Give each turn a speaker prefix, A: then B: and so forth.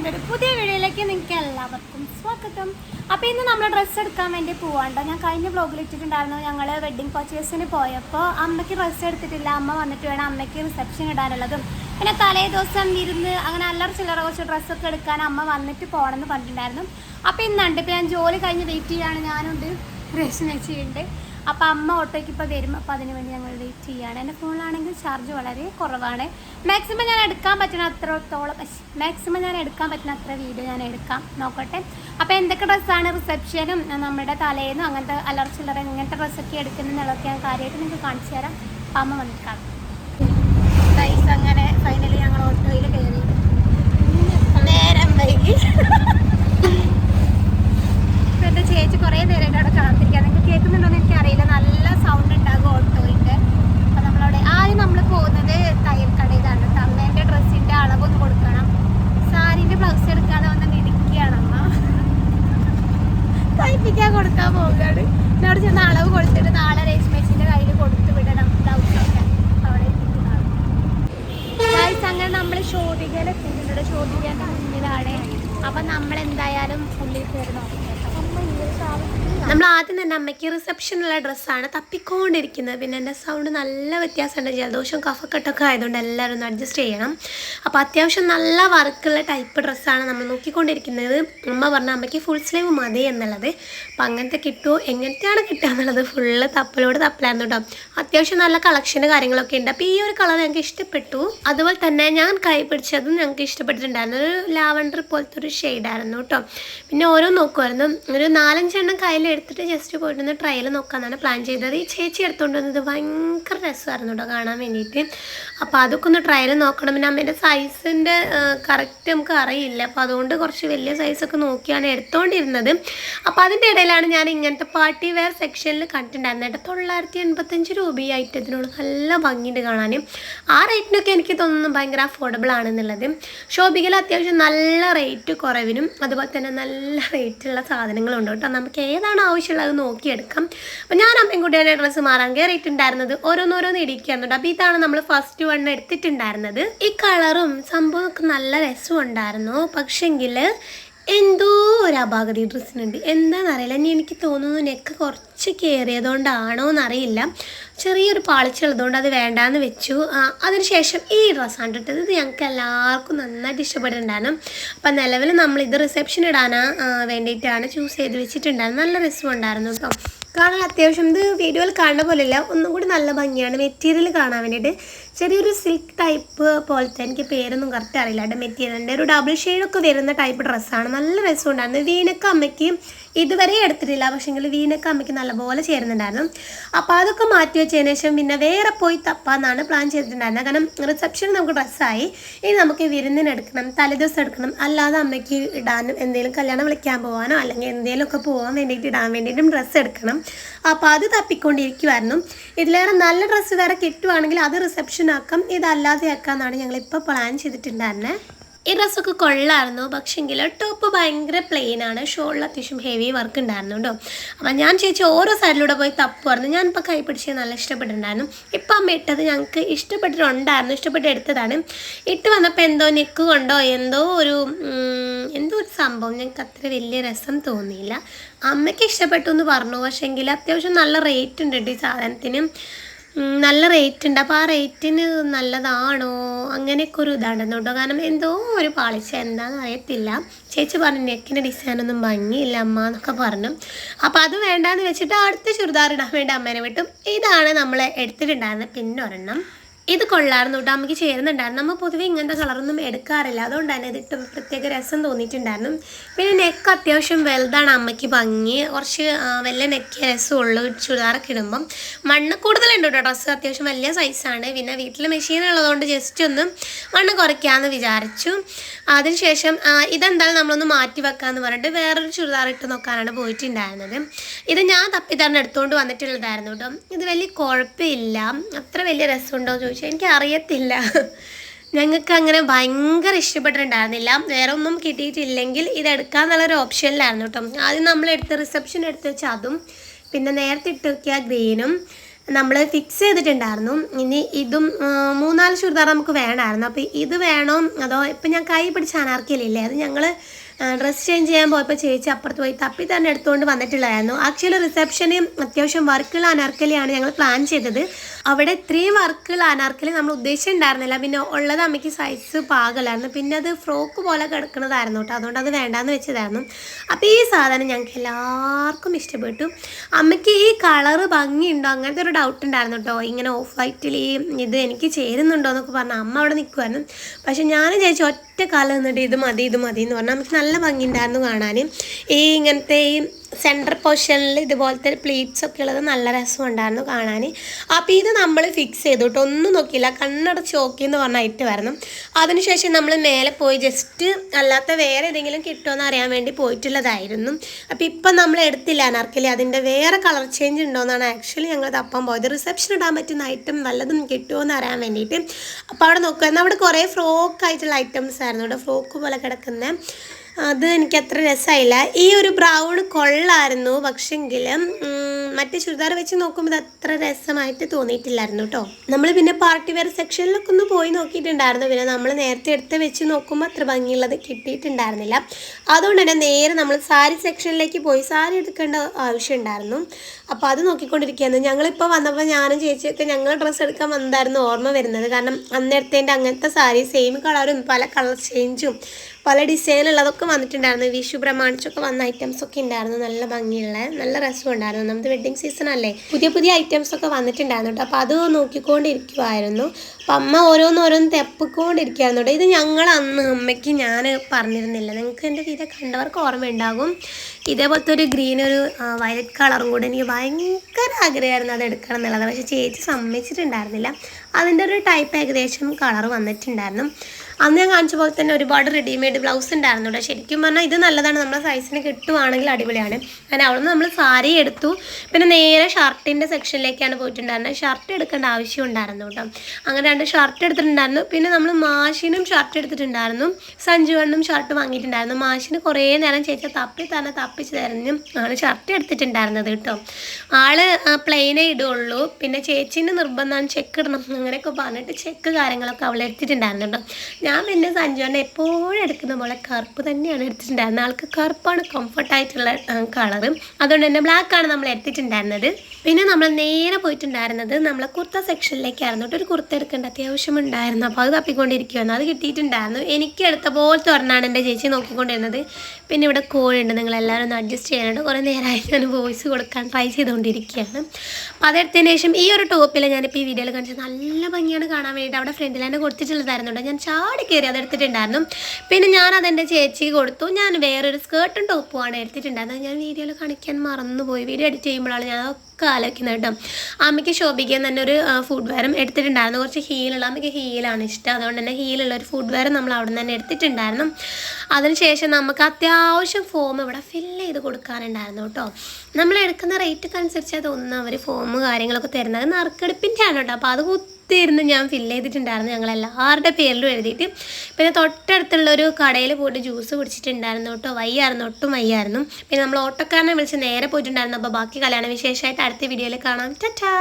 A: എന്റെ ഒരു പുതിയ വീഡിയോയിലേക്ക് നിങ്ങൾക്ക് എല്ലാവർക്കും സ്വാഗതം. അപ്പോൾ ഇന്ന് നമ്മൾ ഡ്രസ്സ് എടുക്കാൻ വേണ്ടി പോവാണ്ടോ ഞാൻ കഴിഞ്ഞ ബ്ലോഗിൽ ഇട്ടിട്ടുണ്ടായിരുന്നു. ഞങ്ങൾ വെഡ്ഡിങ് പർച്ചേസിന് പോയപ്പോൾ അമ്മയ്ക്ക് ഡ്രസ്സ് എടുത്തിട്ടില്ല. അമ്മ വന്നിട്ട് വേണം അമ്മയ്ക്ക് റിസപ്ഷൻ ഇടാനുള്ളതും. പിന്നെ തലേ ദിവസം ഇരുന്ന് അങ്ങനെ അല്ലറ ചില്ലറ കുറച്ച് ഡ്രസ്സൊക്കെ എടുക്കാൻ അമ്മ വന്നിട്ട് പോകണമെന്ന് പറഞ്ഞിട്ടുണ്ടായിരുന്നു. അപ്പോൾ ഇന്നുണ്ട് ഇപ്പോൾ ഞാൻ ജോലി കഴിഞ്ഞ് വെയിറ്റ് ചെയ്യാണ്. ഞാനുണ്ട്. രക്ഷണച്ചുണ്ട് അപ്പോൾ അമ്മ ഓട്ടോയ്ക്ക് ഇപ്പോൾ വരും. അപ്പോൾ അതിന് വേണ്ടി ഞങ്ങൾ വെയിറ്റ് ചെയ്യുകയാണ് എന്റെ ഫോണിലാണെങ്കിൽ ചാർജ് വളരെ കുറവാണ്. മാക്സിമം ഞാൻ എടുക്കാൻ പറ്റുന്ന അത്രത്തോളം മാക്സിമം ഞാൻ എടുക്കാൻ പറ്റുന്ന അത്ര വീഡിയോ ഞാൻ എടുക്കാം. നോക്കട്ടെ. അപ്പോൾ എന്തൊക്കെ ഡ്രസ്സാണ് റിസപ്ഷനും നമ്മുടെ തലേന്നും അങ്ങനത്തെ അല്ലറ ചില്ലറ ഇങ്ങനത്തെ ഡ്രസ്സൊക്കെ എടുക്കുന്നുള്ളതൊക്കെ ഞാൻ കാര്യമായിട്ട് നിങ്ങൾക്ക് കാണിച്ചു തരാം. അപ്പോൾ അമ്മ വന്നിട്ടാണ് അങ്ങനെ ഫൈനലി ഞങ്ങൾ ഓട്ടോയിൽ കയറി. നേരം വൈകി ഇപ്പൊ എന്റെ ചേച്ചി കുറേ നേരമായിട്ട് അവിടെ കാത്തിരിക്കുക നിങ്ങൾക്ക് കേൾക്കുന്നുണ്ടോന്ന് എനിക്ക് അറിയില്ല നല്ല സൗണ്ട് ഉണ്ടാകും ഓട്ടോയിന്റെ അപ്പൊ നമ്മളവിടെ ആദ്യം നമ്മൾ പോകുന്നത് തയ്യൽ കടയിലാണ് കേട്ടോ അമ്മേന്റെ ഡ്രസ്സിന്റെ അളവൊന്ന് കൊടുക്കണം സാരിന്റെ ബ്ലൗസ് എടുക്കാതെ വന്ന് ഇടിക്കുകയാണ് അമ്മ തയ്പ്പിക്കാൻ കൊടുക്കാൻ പോവുകയാണ്. എന്നോട് ചെന്ന അളവ് കൊടുത്തിട്ട് നാളെ രേഷ്മേച്ചിന്റെ കയ്യിൽ കൊടുത്തു വിടണം. അവിടെ അങ്ങനെ നമ്മൾ ചോദിക്കാനെത്തിയിട്ടുണ്ട് ഷോട്ടികയുടെ മുന്നിലാണ് അപ്പം നമ്മൾ എന്തായാലും ഉള്ളിൽ കയറി നോക്കാം. നമ്മൾ ആദ്യം തന്നെ അമ്മയ്ക്ക് റിസപ്ഷനുള്ള ഡ്രസ്സാണ് തപ്പിക്കൊണ്ടിരിക്കുന്നത്. പിന്നെ എന്റെ സൗണ്ട് നല്ല വ്യത്യാസമുണ്ട്. ജലദോഷം കഫക്കെട്ടൊക്കെ ആയതുകൊണ്ട് എല്ലാവരും ഒന്ന് അഡ്ജസ്റ്റ് ചെയ്യണം. അപ്പോൾ അത്യാവശ്യം നല്ല വർക്കുള്ള ടൈപ്പ് ഡ്രസ്സാണ് നമ്മൾ നോക്കിക്കൊണ്ടിരിക്കുന്നത്. അമ്മ പറഞ്ഞ അമ്മയ്ക്ക് ഫുൾ സ്ലീവ് മതി എന്നുള്ളത്. അപ്പം അങ്ങനത്തെ കിട്ടുമോ എങ്ങനത്തെയാണ് കിട്ടുക എന്നുള്ളത് ഫുള്ള് തപ്പലോട് തപ്പലായിരുന്നു കേട്ടോ അത്യാവശ്യം നല്ല കളക്ഷന് കാര്യങ്ങളൊക്കെ ഉണ്ട്. അപ്പോൾ ഈ ഒരു കളർ ഞങ്ങൾക്ക് ഇഷ്ടപ്പെട്ടു. അതുപോലെ തന്നെ ഞാൻ കൈ പിടിച്ചതും ഞങ്ങൾക്ക് ഇഷ്ടപ്പെട്ടിട്ടുണ്ടായിരുന്നു. ഒരു ലാവണ്ടർ പോലത്തെ ഒരു ഷെയ്ഡായിരുന്നു കേട്ടോ പിന്നെ ഓരോ നോക്കുമായിരുന്നു ഒരു നാലഞ്ചെണ്ണം കയ്യിൽ എടുത്തിട്ട് ജസ്റ്റ് പോയിട്ടൊന്ന് ട്രയൽ നോക്കാമെന്നാണ് പ്ലാൻ ചെയ്തത്. ഈ ചേച്ചി എടുത്തുകൊണ്ട് വന്നത് ഭയങ്കര രസമായിരുന്നു കേട്ടോ കാണാൻ വേണ്ടിയിട്ട് അപ്പോൾ അതൊക്കെ ഒന്ന് ട്രയൽ നോക്കണം. പിന്നെ അമ്മേന്റെ സൈസിന്റെ കറക്റ്റ് നമുക്ക് അറിയില്ല. അപ്പോൾ അതുകൊണ്ട് കുറച്ച് വലിയ സൈസൊക്കെ നോക്കിയാണ് എടുത്തുകൊണ്ടിരുന്നത് അപ്പോൾ അതിന്റെ ഇടയിലാണ് ഞാൻ ഇങ്ങനത്തെ പാർട്ടി വെയർ സെക്ഷനിൽ കണ്ടിട്ടുണ്ടായിരുന്നത് കേട്ടോ. തൊള്ളായിരത്തി എൺപത്തഞ്ച് രൂപയായിട്ട് ഇതിനോട് നല്ല ഭംഗിയുണ്ട് കാണാൻ ആ റേറ്റിനൊക്കെ എനിക്ക് തോന്നുന്നു ഭയങ്കര അഫോർഡബിൾ ആണെന്നുള്ളത്. ഷോപ്പിക്കൽ അത്യാവശ്യം നല്ല റേറ്റ് കുറവിനും അതുപോലെ തന്നെ നല്ല റേറ്റുള്ള സാധനങ്ങളുണ്ട് കേട്ടോ. നമുക്ക് ഏതാണ് ആവശ്യമുള്ളത് അത് നോക്കിയെടുക്കാം. അപ്പോൾ ഞാൻ അമ്മയും കൂട്ടിയാണ് ഡ്രസ്സ് മാറാൻ കയറിയിട്ടുണ്ടായിരുന്നത് ഓരോന്നോരോന്ന് ഇടിക്കുന്നുണ്ട് അപ്പോൾ ഇതാണ് നമ്മൾ ഫസ്റ്റ് വൺ എടുത്തിട്ടുണ്ടായിരുന്നത്. ഈ കളറും സംഭവമൊക്കെ നല്ല രസമുണ്ടായിരുന്നു. പക്ഷെങ്കിൽ എന്തോ ഒരു അപാകതി ഡ്രസ്സിനുണ്ട്. എന്താണെന്നറിയില്ല ഇനി എനിക്ക് തോന്നുന്നു നെക്ക് കുറച്ച് കയറിയതുകൊണ്ടാണോ എന്നറിയില്ല ചെറിയൊരു പാളിച്ചുള്ളതുകൊണ്ട് അത് വേണ്ടാന്ന് വെച്ചു. അതിനുശേഷം ഈ ഡ്രസ്സാണ് ഇട്ടത്. ഇത് ഞങ്ങൾക്ക് എല്ലാവർക്കും നന്നായിട്ട് ഇഷ്ടപ്പെട്ടിട്ടുണ്ടായിരുന്നു. അപ്പം നിലവിൽ നമ്മൾ ഇത് റിസപ്ഷൻ ഇടാനാ വേണ്ടിയിട്ടാണ് ചൂസ് ചെയ്ത് വെച്ചിട്ടുണ്ടായിരുന്നു നല്ല രസമുണ്ടായിരുന്നു കേട്ടോ കാണാൻ അത്യാവശ്യം. ഇത് വീഡിയോയിൽ കാണുന്ന പോലെയല്ല. ഒന്നും കൂടി നല്ല ഭംഗിയാണ്. മെറ്റീരിയൽ കാണാൻ വേണ്ടിയിട്ട് ചെറിയൊരു സിൽക്ക് ടൈപ്പ് പോലത്തെ എനിക്ക് പേരൊന്നും കറക്റ്റ് അറിയില്ല. അവിടെ മെറ്റീരിയലിന്റെ ഒരു ഡബിൾ ഷെയ്ഡൊക്കെ വരുന്ന ടൈപ്പ് ഡ്രസ്സാണ് നല്ല രസമുണ്ടായിരുന്നു. വീണക്ക അമ്മയ്ക്ക് ഇതുവരെ എടുത്തിട്ടില്ല. പക്ഷേങ്കിൽ വീണക്ക അമ്മയ്ക്ക് നല്ലപോലെ ചേരുന്നുണ്ടായിരുന്നു. അപ്പോൾ അതൊക്കെ മാറ്റി വെച്ചതിന് ശേഷം പിന്നെ വേറെ പോയി തപ്പാന്നാണ് പ്ലാൻ ചെയ്തിട്ടുണ്ടായിരുന്നത്. കാരണം റിസപ്ഷൻ നമുക്ക് ഡ്രസ്സായി ഇനി നമുക്ക് വിരുന്നിന് എടുക്കണം തലേദിവസം എടുക്കണം. അല്ലാതെ അമ്മയ്ക്ക് ഇടാനും എന്തെങ്കിലും കല്യാണം വിളിക്കാൻ പോകാനോ അല്ലെങ്കിൽ എന്തെങ്കിലുമൊക്കെ പോകാൻ വേണ്ടിയിട്ട് ഇടാൻ വേണ്ടിയിട്ടും ഡ്രസ്സ് എടുക്കണം. അപ്പോൾ അത് തപ്പിക്കൊണ്ടിരിക്കുമായിരുന്നു ഇതിലേറെ നല്ല ഡ്രസ്സ് വേറെ കിട്ടുവാണെങ്കിൽ അത് റിസപ്ഷൻ ആക്കാം ഇതല്ലാതെ ആക്കാമെന്നാണ് ഞങ്ങളിപ്പോൾ പ്ലാൻ ചെയ്തിട്ടുണ്ടായിരുന്നത് ഈ ഡ്രസ്സൊക്കെ കൊള്ളായിരുന്നു. പക്ഷെങ്കിൽ ടോപ്പ് ഭയങ്കര പ്ലെയിൻ ആണ്. ഷോളിൽ അത്യാവശ്യം ഹെവി വർക്ക് ഉണ്ടായിരുന്നു കേട്ടോ അപ്പം ഞാൻ ചേച്ചി ഓരോ സൈഡിലൂടെ പോയി തപ്പുമായിരുന്നു ഞാനിപ്പോൾ കൈ പിടിച്ച് നല്ല ഇഷ്ടപ്പെട്ടിട്ടുണ്ടായിരുന്നു. ഇപ്പം അമ്മ ഇട്ടത് ഞങ്ങൾക്ക് ഇഷ്ടപ്പെട്ടിട്ടുണ്ടായിരുന്നു. ഇഷ്ടപ്പെട്ട് എടുത്തതാണ്. ഇട്ട് വന്നപ്പോൾ എന്തോ നെക്ക് കൊണ്ടോ എന്തോ ഒരു എന്തോ ഒരു സംഭവം. ഞങ്ങൾക്ക് അത്ര വലിയ രസം തോന്നിയില്ല. അമ്മയ്ക്ക് ഇഷ്ടപ്പെട്ടു എന്ന് പറഞ്ഞു. പക്ഷേങ്കിൽ അത്യാവശ്യം നല്ല റേറ്റ് ഉണ്ട് കേട്ടോ ഈ സാധനത്തിന്. നല്ല റേറ്റ് ഉണ്ട്. അപ്പോൾ ആ റേറ്റിന് നല്ലതാണോ? അങ്ങനെയൊക്കെ ഒരു ഇതാണ് കേട്ടോ കാരണം എന്തോ ഒരു പാളിച്ച എന്താണെന്ന് അറിയത്തില്ല. ചേച്ചി പറഞ്ഞു നെക്കിന്റെ ഡിസൈനൊന്നും ഭംഗിയില്ല അമ്മ എന്നൊക്കെ പറഞ്ഞു. അപ്പോൾ അത് വേണ്ടാന്ന് വെച്ചിട്ട് അടുത്ത ചുരിദാർ ഇടാൻ വേണ്ടി അമ്മേനെ വിട്ടു. ഇതാണ് നമ്മൾ എടുത്തിട്ടുണ്ടായിരുന്നത്. പിന്നെ ഒരെണ്ണം. ഇത് കൊള്ളായിരുന്നു. കേട്ടോ അമ്മയ്ക്ക് ചേരുന്നുണ്ടായിരുന്നു. നമ്മൾ പൊതുവെ ഇങ്ങനത്തെ കളറൊന്നും എടുക്കാറില്ല. അതുകൊണ്ട് തന്നെ ഇതിട്ട് പ്രത്യേക രസം തോന്നിയിട്ടുണ്ടായിരുന്നു. പിന്നെ നെക്ക് അത്യാവശ്യം വലുതാണ്. അമ്മയ്ക്ക് ഭംഗി. കുറച്ച് വലിയ നെക്ക് രസമുള്ളു. ചുരിദാറൊക്കെ ഇടുമ്പം. മണ്ണ് കൂടുതലുണ്ട് കേട്ടോ. ഡ്രസ്സ് അത്യാവശ്യം വലിയ സൈസാണ് പിന്നെ വീട്ടിൽ മെഷീൻ ഉള്ളതുകൊണ്ട് ജസ്റ്റ് ഒന്ന് മണ്ണ് കുറയ്ക്കാമെന്ന് വിചാരിച്ചു. അതിനുശേഷം ഇതെന്തായാലും നമ്മളൊന്ന് മാറ്റി വെക്കാമെന്ന് പറഞ്ഞിട്ട് വേറൊരു ചുരിദാർ ഇട്ട് നോക്കാനാണ് പോയിട്ടുണ്ടായിരുന്നത്. ഇത് ഞാൻ തപ്പി തന്നെ എടുത്തുകൊണ്ട് വന്നിട്ടുള്ളതായിരുന്നു കേട്ടോ. ഇത് വലിയ കുഴപ്പമില്ല. അത്ര വലിയ രസമുണ്ടോ എന്ന് ചോദിച്ചാൽ എനിക്ക് അറിയത്തില്ല ഞങ്ങൾക്ക് അങ്ങനെ ഭയങ്കര ഇഷ്ടപ്പെട്ടിട്ടുണ്ടായിരുന്നില്ല. വേറെ ഒന്നും കിട്ടിയിട്ടില്ലെങ്കിൽ ഇത് എടുക്കാന്നുള്ളൊരു ഓപ്ഷനിലായിരുന്നു കേട്ടോ. ആദ്യം നമ്മൾ എടുത്ത് റിസപ്ഷൻ എടുത്ത് വെച്ചാൽ അതും പിന്നെ നേരത്തെ ഇട്ട് ഗ്രീനും നമ്മൾ ഫിക്സ് ചെയ്തിട്ടുണ്ടായിരുന്നു. ഇനി ഇതും മൂന്നാൽ ചുരിദാർ നമുക്ക് വേണമായിരുന്നു. അപ്പോൾ ഇത് വേണോ? അതോ ഇപ്പം ഞാൻ കൈ പിടിച്ച അനാർക്കലില്ലേ? അത് ഞങ്ങൾ ഡ്രസ്സ് ചേഞ്ച് ചെയ്യാൻ പോയപ്പോൾ ചേച്ചി അപ്പുറത്ത് പോയി തപ്പി തന്നെ എടുത്തുകൊണ്ട് വന്നിട്ടുള്ളതായിരുന്നു. ആക്ച്വലി റിസപ്ഷന് അത്യാവശ്യം വർക്കുള്ള അനാർക്കലിയാണ് ഞങ്ങൾ പ്ലാൻ ചെയ്തത്. അവിടെ ഇത്രയും വർക്കുള്ള അനാർക്കലി നമ്മൾ ഉദ്ദേശിച്ചിട്ടുണ്ടായിരുന്നില്ല. പിന്നെ ഉള്ളത് അമ്മയ്ക്ക് സൈസ് പാകലായിരുന്നു പിന്നെ അത് ഫ്രോക്ക് പോലെ കിടക്കുന്നതായിരുന്നു കേട്ടോ. അതുകൊണ്ട് അത് വേണ്ടാന്ന് വെച്ചതായിരുന്നു. അപ്പോൾ ഈ സാധനം ഞങ്ങൾക്ക് എല്ലാവർക്കും ഇഷ്ടപ്പെട്ടു. അമ്മയ്ക്ക് ഈ കളറ് ഭംഗിയുണ്ടോ? അങ്ങനത്തെ ഒരു ഡൗട്ട് ഉണ്ടായിരുന്നു കേട്ടോ. ഇങ്ങനെ ഓഫ് വൈറ്റിൽ ഈ ഇത് എനിക്ക് ചേരുന്നുണ്ടോ എന്നൊക്കെ പറഞ്ഞാൽ അമ്മ അവിടെ നിൽക്കുമായിരുന്നു പക്ഷെ ഞാൻ ചേച്ചി ഒറ്റ കാലം നിന്നിട്ട് ഇത് മതി ഇത് മതി എന്ന് പറഞ്ഞാൽ നമുക്ക് നല്ല ഭംഗിയുണ്ടായിരുന്നു കാണാൻ. ഈ ഇങ്ങനത്തെ ഈ സെന്റർ പൊസിഷനിൽ ഇതുപോലത്തെ പ്ലീറ്റ്സ് ഒക്കെ ഉള്ളത് നല്ല രസമുണ്ടായിരുന്നു കാണാൻ. അപ്പോൾ ഇത് നമ്മൾ ഫിക്സ് ചെയ്തു കേട്ടോ. ഒന്നും നോക്കിയില്ല. കണ്ണടച്ച് നോക്കി എന്ന് പറഞ്ഞ ഐറ്റം വരണം അതിനുശേഷം നമ്മൾ മേലെ പോയി ജസ്റ്റ് അല്ലാത്ത വേറെ ഏതെങ്കിലും കിട്ടുമോ അറിയാൻ വേണ്ടി പോയിട്ടുള്ളതായിരുന്നു. അപ്പോൾ ഇപ്പം നമ്മൾ എടുത്തില്ല അനാർക്കലി. അതിന്റെ വേറെ കളർ ചേഞ്ച് ഉണ്ടോയെന്നാണ് ആക്ച്വലി ഞങ്ങൾ തപ്പാൻ പോയത്. റിസപ്ഷൻ ഇടാൻ പറ്റുന്ന ഐറ്റം വല്ലതും കിട്ടുമോ എന്ന് അറിയാൻ വേണ്ടിയിട്ട്. അപ്പോൾ അവിടെ നോക്കുക. അവിടെ കുറേ ഫ്രോക്ക് ആയിട്ടുള്ള ഐറ്റംസ് ആയിരുന്നു ഇവിടെ ഫ്രോക്ക് പോലെ കിടക്കുന്ന. അത് എനിക്ക് അത്ര രസമായില്ല. ഈ ഒരു ബ്രൗൺ കൊള്ളായിരുന്നു പക്ഷെങ്കിലും മറ്റേ ചുരിദാർ വെച്ച് നോക്കുമ്പോൾ അത്ര രസമായിട്ട് തോന്നിയിട്ടില്ലായിരുന്നു കേട്ടോ നമ്മൾ പിന്നെ പാർട്ടി വെയർ സെക്ഷനിലൊക്കെ ഒന്ന് പോയി നോക്കിയിട്ടുണ്ടായിരുന്നു. പിന്നെ നമ്മൾ നേരത്തെ എടുത്ത് വെച്ച് നോക്കുമ്പോൾ അത്ര ഭംഗിയുള്ളത് കിട്ടിയിട്ടുണ്ടായിരുന്നില്ല. അതുകൊണ്ട് തന്നെ നേരെ നമ്മൾ സാരി സെക്ഷനിലേക്ക് പോയി സാരി എടുക്കേണ്ട ആവശ്യം ഉണ്ടായിരുന്നു. അപ്പോൾ അത് നോക്കിക്കൊണ്ടിരിക്കുകയായിരുന്നു. ഞങ്ങളിപ്പോൾ വന്നപ്പോൾ ഞാനും ചേച്ചിയൊക്കെ ഞങ്ങൾ ഡ്രസ്സ് എടുക്കാൻ വന്നതായിരുന്നു ഓർമ്മ വരുന്നത്. കാരണം അന്നേരത്തേന്റെ അങ്ങനത്തെ സാരി സെയിം കളറും പല കളർ ചേഞ്ചും പല ഡിസൈനുള്ളതൊക്കെ വന്നിട്ടുണ്ടായിരുന്നു. വിഷു പ്രമാണിച്ചൊക്കെ വന്ന ഐറ്റംസ് ഒക്കെ ഉണ്ടായിരുന്നു. നല്ല ഭംഗിയുള്ള നല്ല രസം ഉണ്ടായിരുന്നു നമ്മുടെ വെഡ്ഡിങ് സീസൺ അല്ലേ? പുതിയ പുതിയ ഐറ്റംസ് ഒക്കെ വന്നിട്ടുണ്ടായിരുന്നു കേട്ടോ. അപ്പോൾ അത് നോക്കിക്കൊണ്ടിരിക്കുമായിരുന്നു അപ്പം അമ്മ ഓരോന്നോരോന്ന് ഓരോന്ന് തെപ്പിക്കൊണ്ടിരിക്കുകയായിരുന്നു കേട്ടോ ഇത് ഞങ്ങൾ അന്ന് അമ്മയ്ക്ക് ഞാൻ പറഞ്ഞിരുന്നില്ല. നിങ്ങൾക്ക് എന്റെ വീഡിയോ കണ്ടവർക്ക് ഓർമ്മയുണ്ടാകും. ഇതേപോലത്തെ ഒരു ഗ്രീൻ ഒരു വയലറ്റ് കളറും കൂടെ എനിക്ക് ഭയങ്കര ആഗ്രഹമായിരുന്നു അത് എടുക്കണം എന്നുള്ളത്. പക്ഷേ ചേച്ചി സമ്മതിച്ചിട്ടുണ്ടായിരുന്നില്ല. അതിന്റെ ഒരു ടൈപ്പ് ഏകദേശം കളർ വന്നിട്ടുണ്ടായിരുന്നു. അന്ന് ഞാൻ കാണിച്ച പോലെ തന്നെ ഒരുപാട് റെഡിമെയ്ഡ് ബ്ലൗസ് ഉണ്ടായിരുന്നു കേട്ടോ. ശരിക്കും പറഞ്ഞാൽ ഇത് നല്ലതാണ്. നമ്മുടെ സൈസിന് കിട്ടുവാണെങ്കിൽ അടിപൊളിയാണ്. അങ്ങനെ അവിടെ നമ്മൾ സാരി എടുത്തു. പിന്നെ നേരെ ഷർട്ടിന്റെ സെക്ഷനിലേക്കാണ് പോയിട്ടുണ്ടായിരുന്നത്. ഷർട്ട് എടുക്കേണ്ട ആവശ്യം ഉണ്ടായിരുന്നു കേട്ടോ. അങ്ങനെ രണ്ട് ഷർട്ട് എടുത്തിട്ടുണ്ടായിരുന്നു. പിന്നെ നമ്മൾ മാഷിനും ഷർട്ട് എടുത്തിട്ടുണ്ടായിരുന്നു. സഞ്ജുവണ്ണും ഷർട്ട് വാങ്ങിയിട്ടുണ്ടായിരുന്നു. മാഷിന് കുറേ നേരം ചേച്ചി തപ്പി തന്നെ തപ്പിച്ച് തരഞ്ഞും ആണ് ഷർട്ട് എടുത്തിട്ടുണ്ടായിരുന്നത് കേട്ടോ. ആൾ പ്ലെയിനേ ഇടുള്ളൂ. പിന്നെ ചേച്ചീന്റെ നിർബന്ധമാണ് ചെക്ക് ഇടണം. അങ്ങനെയൊക്കെ പറഞ്ഞിട്ട് ചെക്ക് കാര്യങ്ങളൊക്കെ അവളെടുത്തിട്ടുണ്ടായിരുന്നു കേട്ടോ. ഞാൻ പിന്നെ സഞ്ജുവിനെ എപ്പോഴും എടുക്കുന്ന പോലെ കറുപ്പ് തന്നെയാണ് എടുത്തിട്ടുണ്ടായിരുന്നത്. ആൾക്ക് കറുപ്പാണ് കംഫർട്ടായിട്ടുള്ള കളറ് അതുകൊണ്ട് തന്നെ ബ്ലാക്ക് ആണ് നമ്മൾ എടുത്തിട്ടുണ്ടായിരുന്നത്. പിന്നെ നമ്മൾ നേരെ പോയിട്ടുണ്ടായിരുന്നത് നമ്മളെ കുർത്ത സെക്ഷനിലേക്കായിരുന്നു ഒരു കുർത്ത എടുക്കേണ്ട അത്യാവശ്യം ഉണ്ടായിരുന്നു. അപ്പോൾ അത് തപ്പിക്കൊണ്ടിരിക്കുമായിരുന്നു അത് കിട്ടിയിട്ടുണ്ടായിരുന്നു. എനിക്ക് എടുത്ത പോലത്തെ ഒരെണ്ണമാണ് എന്റെ ചേച്ചി നോക്കിക്കൊണ്ടിരുന്നത്. പിന്നെ ഇവിടെ കോഴുണ്ട് നിങ്ങളെല്ലാവരും ഒന്ന് അഡ്ജസ്റ്റ് ചെയ്യാനുണ്ട് കുറേ നേരമായി ഞാൻ വോയിസ് കൊടുക്കാൻ ട്രൈ ചെയ്തുകൊണ്ടിരിക്കുകയാണ്. അപ്പോൾ അതെടുത്തതിന് ശേഷം ഈ ഒരു ടോപ്പിൽ ഞാനിപ്പോൾ ഈ വീഡിയോയിൽ കാണിച്ചത് നല്ല ഭംഗിയാണ് കാണാൻ വേണ്ടിയിട്ട്. അവിടെ ഫ്രണ്ടിൽ തന്നെ കൊടുത്തിട്ടുള്ളതായിരുന്നു ഞാൻ ചാടി കയറി അത് എടുത്തിട്ടുണ്ടായിരുന്നു. പിന്നെ ഞാൻ അതെന്റെ ചേച്ചിക്ക് കൊടുത്തു. ഞാൻ വേറൊരു സ്കേർട്ടും ടോപ്പുമാണ് എടുത്തിട്ടുണ്ടായിരുന്നത്. ഞാൻ വീഡിയോയിൽ കാണിക്കാൻ മറന്നുപോയി. വീഡിയോ എഡിറ്റ് ചെയ്യുമ്പോഴാണ് ഞാൻ ഒക്കെ ആലോചിക്കുന്നത് കേട്ടോ. അമ്മയ്ക്ക് ശോഭിക്കാൻ തന്നെ ഒരു ഫുഡ് വെയറും എടുത്തിട്ടുണ്ടായിരുന്നു. കുറച്ച് ഹീലുള്ള അമ്മയ്ക്ക് ഹീലാണ് ഇഷ്ടം. അതുകൊണ്ട് തന്നെ ഹീലുള്ള ഒരു ഫുഡ് വെയർ നമ്മൾ അവിടെ നിന്ന് തന്നെ എടുത്തിട്ടുണ്ടായിരുന്നു. അതിനുശേഷം നമുക്ക് അത്യാവശ്യം ഫോം ഇവിടെ ഫില്ല് ചെയ്ത് കൊടുക്കാനുണ്ടായിരുന്നു കേട്ടോ. നമ്മൾ എടുക്കുന്ന റേറ്റ് അനുസരിച്ച് തോന്നുന്നു അവർ ഫോം കാര്യങ്ങളൊക്കെ തരുന്നത് നറുക്കെടുപ്പിന്റെ ആണ് കേട്ടോ. അപ്പോൾ അത് കുത്തിയിരുന്ന് ഞാൻ ഫില്ല് ചെയ്തിട്ടുണ്ടായിരുന്നു. ഞങ്ങൾ എല്ലാവരുടെ പേരിലും എഴുതിയിട്ട്. പിന്നെ തൊട്ടടുത്തുള്ള ഒരു കടയിൽ പോയിട്ട് ജ്യൂസ് കുടിച്ചിട്ടുണ്ടായിരുന്നു കേട്ടോ. വയ്യായിരുന്നു ഒട്ടും വയ്യായിരുന്നു. പിന്നെ നമ്മൾ ഓട്ടോക്കാരനെ വിളിച്ച് നേരെ പോയിട്ടുണ്ടായിരുന്നു. അപ്പോൾ ബാക്കി കല്യാണ വിശേഷമായിട്ട് അടുത്ത വീഡിയോയിൽ കാണാം. ടാറ്റാ!